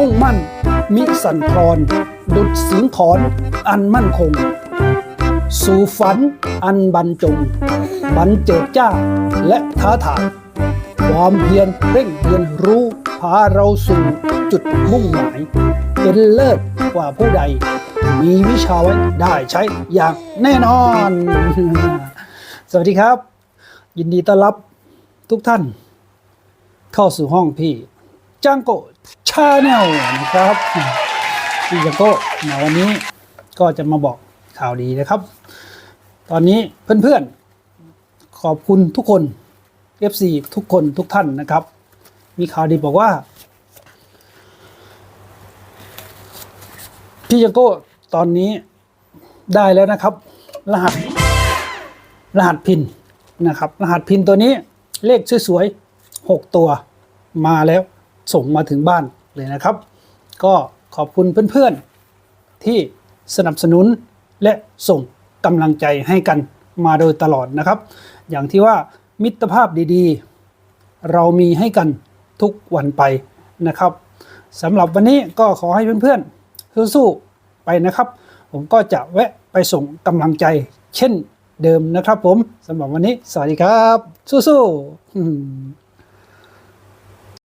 มุ่งมั่น มิสันคลอน ดุดสิงขอน อันมั่นคง สู่ฝันอันบรรจงบันเจิดจ้าและท้าทายความเพียรเร่งเรียนรู้พาเราสู่จุดมุ่งหมาย เป็นเลิศกว่าผู้ใด มีวิชาไว้ได้ใช้อย่างแน่นอน สวัสดีครับ ยินดีต้อนรับทุกท่าน เข้าสู่ห้องพี่ จังโกชาแนลนะครับพี่จังโก้ในวันนี้ก็จะมาบอกข่าวดีนะครับ ตอนนี้เพื่อนๆ ขอบคุณทุกคน FC ทุกคนทุกท่านนะครับ มีข่าวดีบอกว่าพี่จังโก้ตอนนี้ได้แล้วนะครับ รหัส รหัสพินนะครับ รหัสพินตัวนี้เลขสวยๆหกตัวมาแล้ว ส่งมาถึงบ้านเลยนะครับ ก็ขอบคุณเพื่อนๆที่สนับสนุนและส่งกำลังใจให้กันมาโดยตลอดนะครับ อย่างที่ว่ามิตรภาพดีๆ เรามีให้กันทุกวันไปนะครับสำหรับวันนี้ก็ขอให้เพื่อนๆสู้ๆไปนะครับ ผมก็จะแวะไปส่งกำลังใจเช่นเดิมนะครับผมสำหรับวันนี้ สวัสดีครับ สู้ๆ